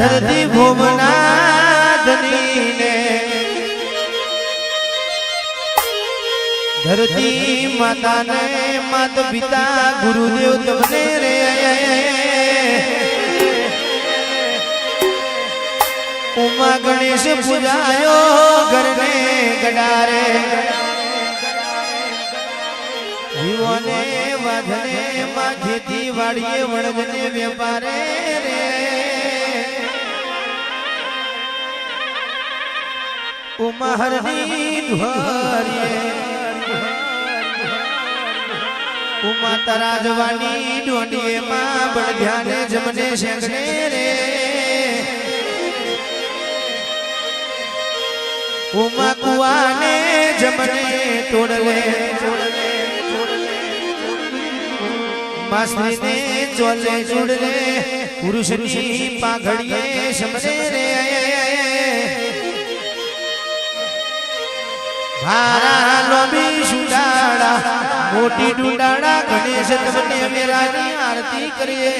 ધરતી ભોમનાથની ને ધરતી માતાને માત પિતા ગુરુદેવ તમને રે. ઉમા ગણેશ પૂજાયો ઘરને ગડારે. જીવોને વધને માં ખેતી વાડીએ વણવને, વેપારે રે. ઉમા હરની ધ્વરીએ ઉમા તરાજવાની ડોડીએ માં બળધ્યાને જમને શેખને રે ઉમા કુવાને જમને તોડલે માસ્ત્રીને ચોલે જોડલે પુરુષની પાઘડીએ શમને રે ભારા લોબી સુડાડા. મોટી ડુડાડા. ગણેશ તમને મેરાની આરતી કરીએ.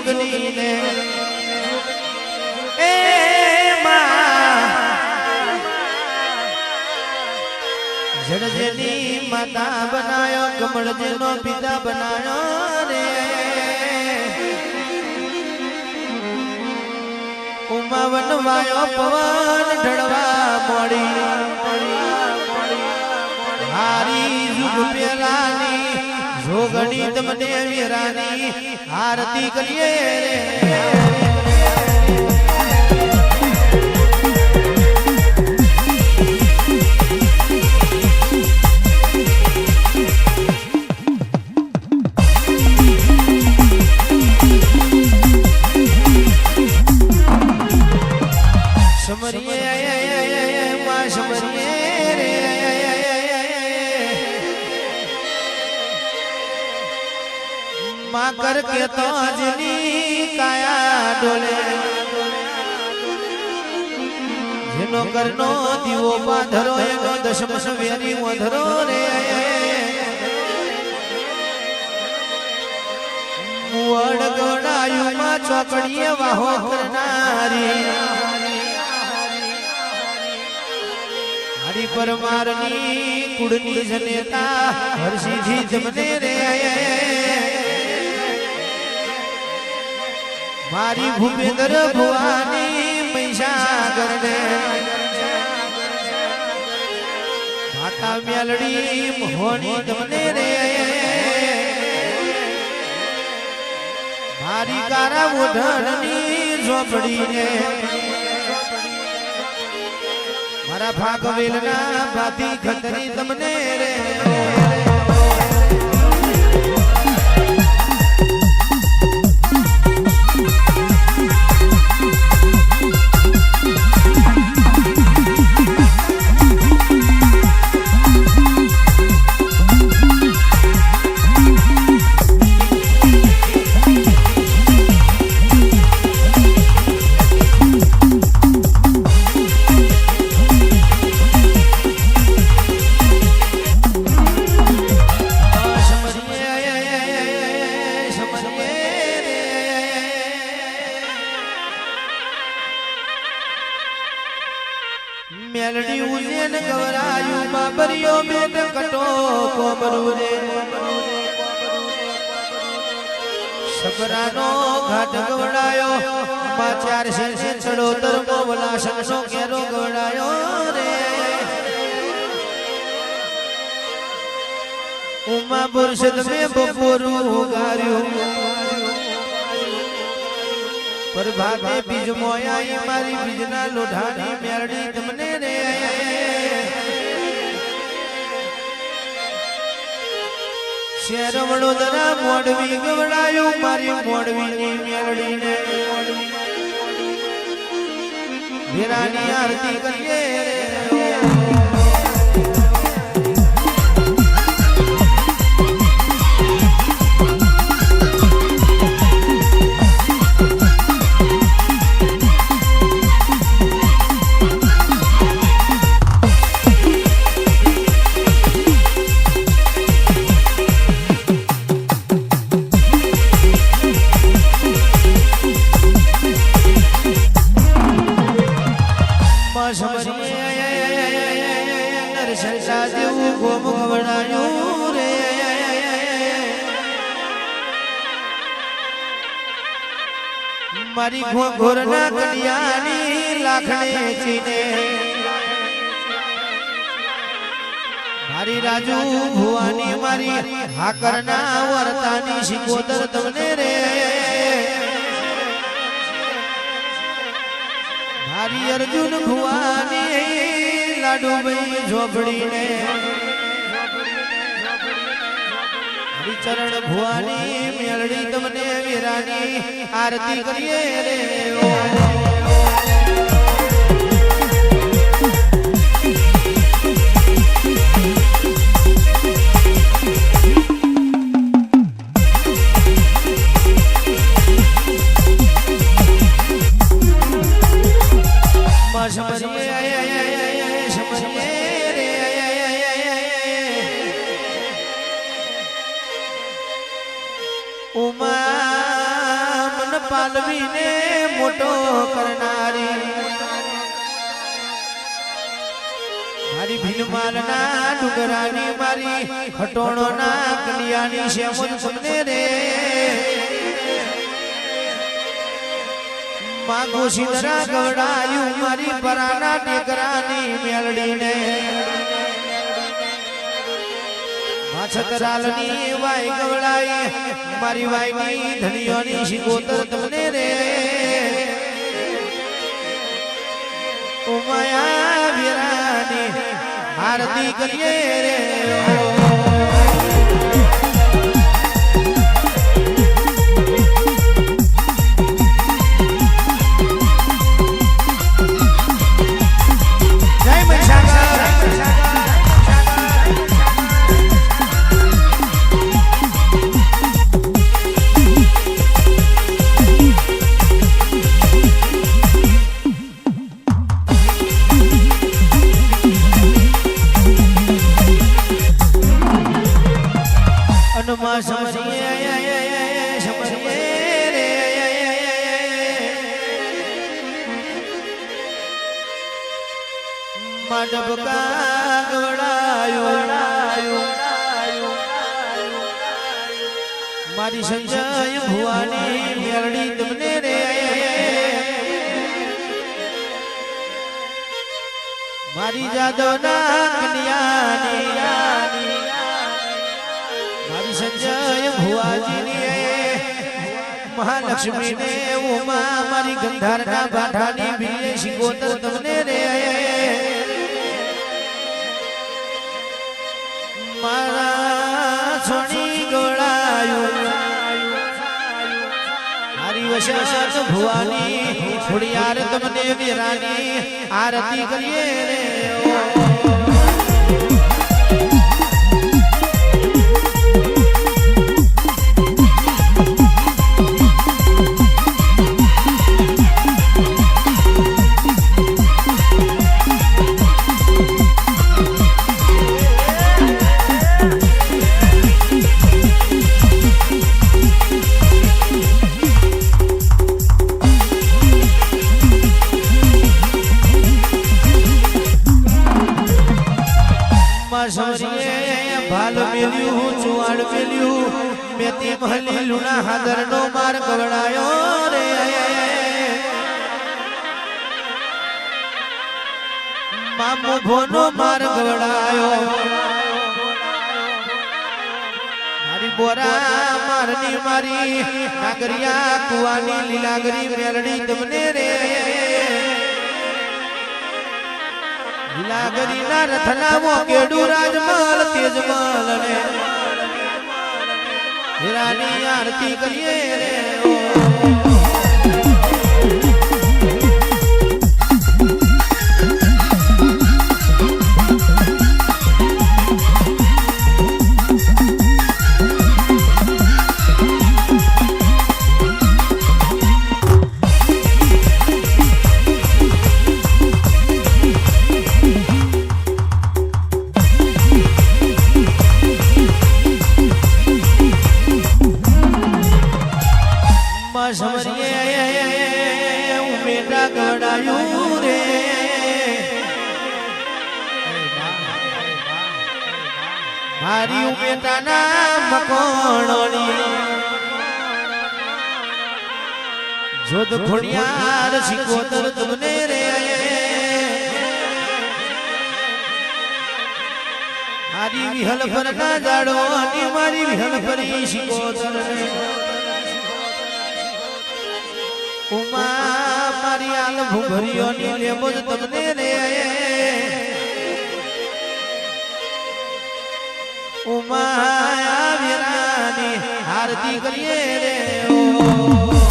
જોગની ને એ જડજેની માતા બનાયો, કમળજેનો પિતા બનાયો રે. ઉમા વનવાયો, પવન ઢળવા મોડી હારી જુગ પેલાની જોગણી મને વિરાની આરતી કરીએ રે. કર તો જની કાયા ડોલે. જેનો કરનો દીવો પાધરો, એનો દશમસ વેરી વધરો રે. મુવડ ગોડાયુમાં ચોકડીએ વાહો કરનારી. હરી પરમારની કુડની જનેતા હર્ષિજી જમને રે મારી ભૂપેન્દ્ર ભુવાની મહિષાગર ને માતા મેલડી મોહણી તમને રે. મારી કારા ઓઢણની ઝોપડી ને મારા ભાગવેલના ભાતી ખતરી તમને રે. ઉમા પુરુષદ મે બપોરું ગાર્યું પ્રભાતે બીજ મોયાઈ મારી બીજના લોઢાની મેરડી તમને રે શેર વડોદરા મોડવી ગવડાયું મારી મોડવીની મેરડીને વીરાની આરતી કરીએ. મારી ઘોઘોરના કડિયાની લાખણે ચીને. મારી રાજુ ભુવાની મારી હાકરના વર્તાની શિકોદર તમને રે. મારી અર્જુન ભુવાની લાડુભાઈ ઝોપડીને. હરિચરણ ભુવાની મેળડી તમને વીરાની આરતી કરીએ રે સમરીએ મન પાલવીને મોટો કરનારી. મારી ભીલમાલના ડુગરાની મારી ખટોણોના કલિયાની શ્યામલ તમને રે. માગો સિંદરા ગવડાયું મારી પરાના ટેકરાની મેલડીને છતરાલની વાય ગવડાઈ મારી વાયની ધણીઓની શિકોતર તમને રે. ઉમાયા વિરાની આરતી કરીએ રે. મારી સંજય ભુવાજીની મહાલક્ષ્મી ને ઉમા મારી ગંધારના બાઠાની ભીલે શિકોતર તમને રે મારા સોની ગોળાયું. વશાત ભુવાની, ખોડિયાર તમને વિરાની આરતી કરીએ રે. માં હાદર નો માર ગવડાયો રે. મામો ભોનો માર ગવડાયો મારી બોરા મારની મારી નાગરિયા કુવાની લીલાગરી મેલડી તમને રે. લીલાગરી ના રથનામો કેડુ રાજમાલ તેજમાલ ને. હીરાની આરતી કરીએ રે ઓ. મારી ઉમેટાના મકોણોની. જોધ ખોડિયાર શિકોતર તમને રે મારી વિહલ પર ના જાડો અને મારી વિહલ પરી શિકોતર રે. ઉમા, મારી આલ લેબો તમને રે ઉમા વિરાની આરતી કરીએ રે ઓ.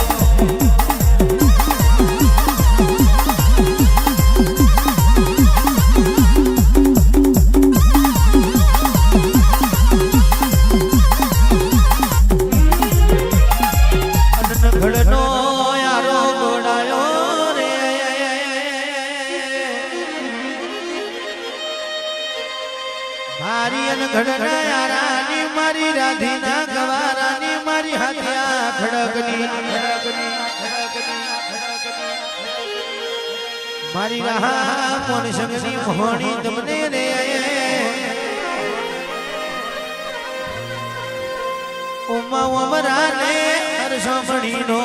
મારી રાહા કોણ સંગની મોહણી તમને રે ઉમા ઉમરાને હરસોમણીનો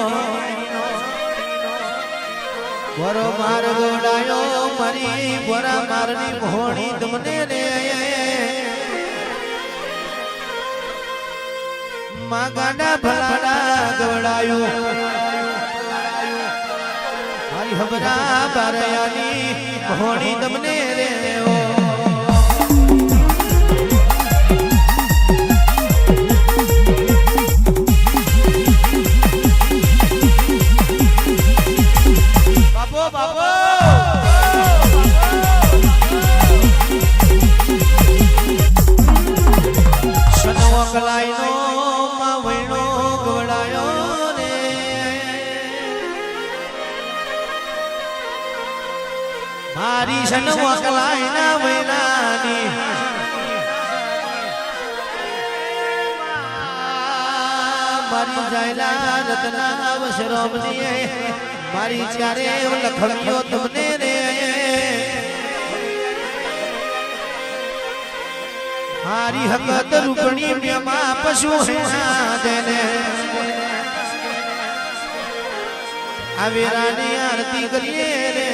વરો માર ગોડાયો મારી વરા મારની મોહણી તમને રે મા ગાડા ભલાડા ગવડાયું હબરા બારયાની મોહણી તમને રે મારી સનવો કલાઈના વૈણાની મારી જાયલા રતના વસરોમની મારી ચારે લખડ્યો તમને રે. મારી હકત રૂપણી મેમાં પશુ દેને. આ વીરાની આરતી કરીએ રે.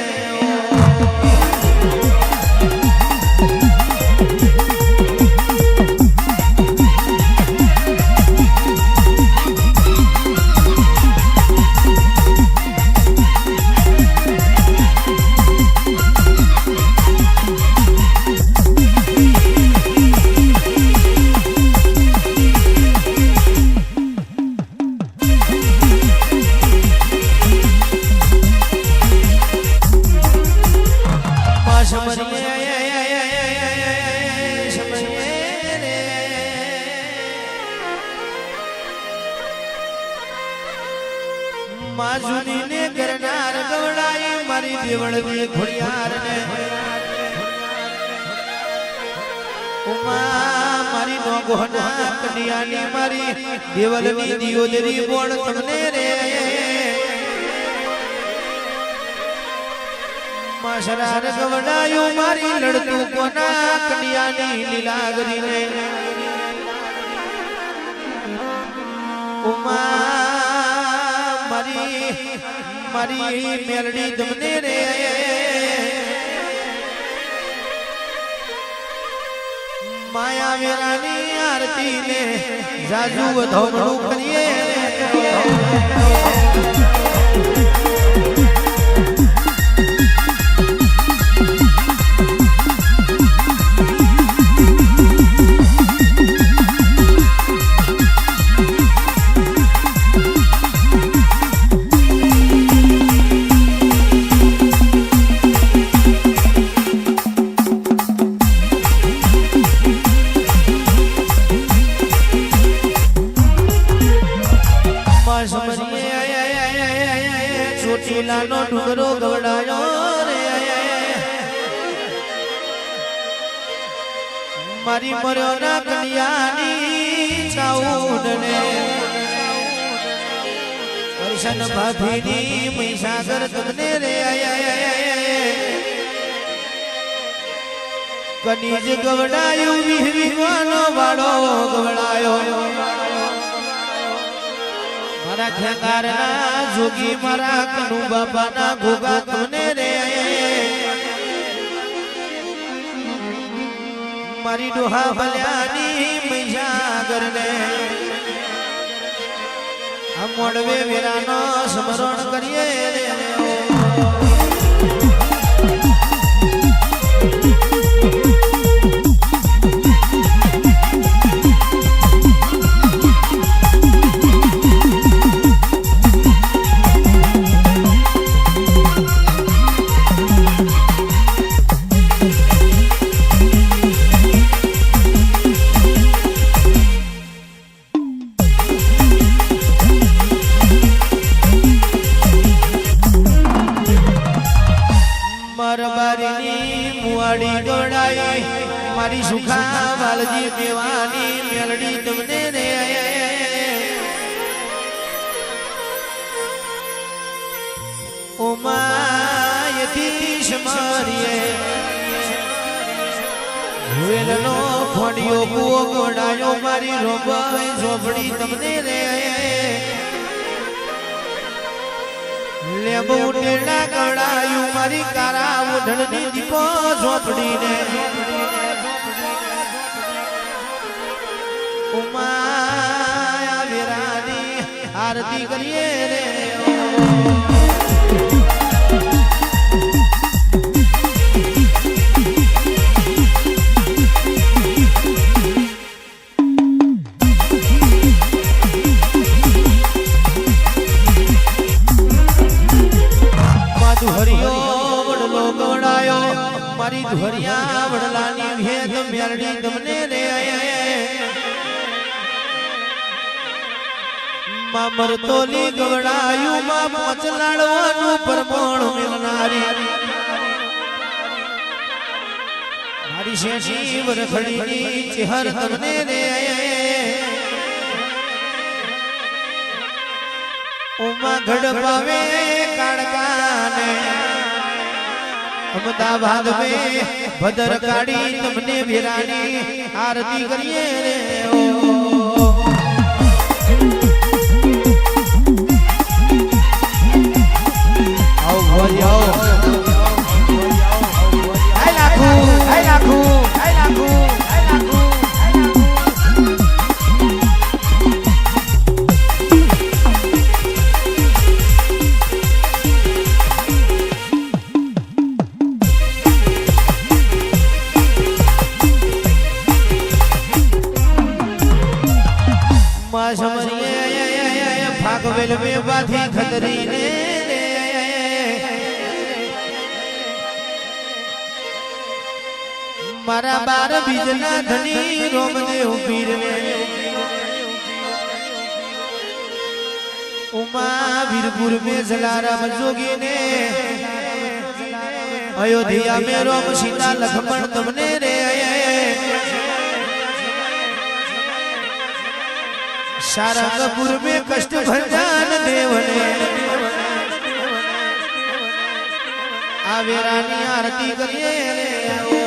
કોના કન્યાની લીલાગરીને ઉમા મારી મારી મેલડી તમને રે માયા વેરાની આરતી ને જાજુ ધોમડું કરીએ ચોટીલાનો ડુંગરો ગવડાયો રે. મારી મર્યો ના કન્યાની ચાઉન ને કરશન ભાભીની મહીસાગર તમને રે. કનીજ ગવડાયું વિહવાનો વાળો ગવડાયો. મારા ખેંગારના જોગી મારા કનુ બાપાના ગોગા કોને રે? મારી ડોહા ભલ્યાની મૈયાગર ને આ મોડવે વેરાનો સ્મરણ કરીએ મારી સુખા વાલજી દેવાની મેલડી તમને રે ઓમાયથી સ્મરીએ વેલનો ફોડિયો કુવો ગોડાયો મારી રોબાઈ ઝોપડી તમને રે લેબુ ટેડા ગળાયું મારી કારા ઓઢણની દીપો ઝોપડીને. ઉમાયા વિરાની આરતી કરીએ રે. વરખડીની ચિહર તમને રે ઉમા ઘડ પાવે કાળકાને અમદાવાદ મે ભદર કાઢી તમને ભેરાની આરતી કરીએ રે ઓ આવો ભોજ આવો આઈ લાખુ આઈ મારા બાર બીજના ધણી રોમદેવ પીરવે ઉમા વીરપુર મે જલારામ જોગી ને અયોધ્યા મે રોમ સીતા લખમણ તમને રે. શારંગપુર મે કષ્ટ ભંજાન દેવને. આવેરાની આરતી કરીએ.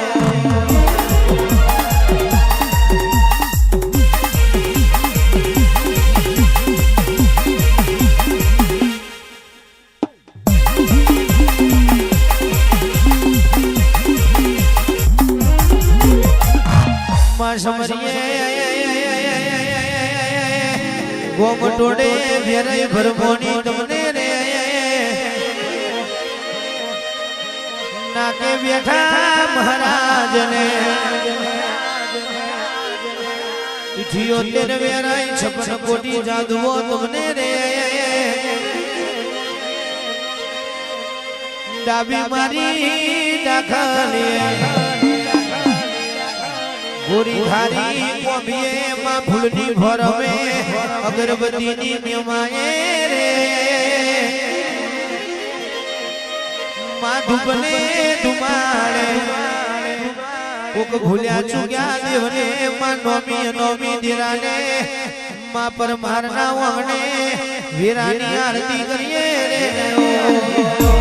સમરીએ ગોમ ટોડે ભેરાઈ ભરમોની તમને રે નાકે બેઠા મહારાજને ઇઠિયોતેર વેરાઈ છપ્પન કોટી જાદુઓ તમને રે ડાબી મારી દાખલી ગોરી ધારી કોબીએ માં ફૂલની ભરમે અગરબત્તીની નિમાએ રે. માં ધૂપને ધુમાડે કોક ભૂલ્યા ચુક્યા દેવને માં નોમી નોમી દિરાને. માં પરમારના વહણે વીરાની આરતી કરીએ રે. ઓ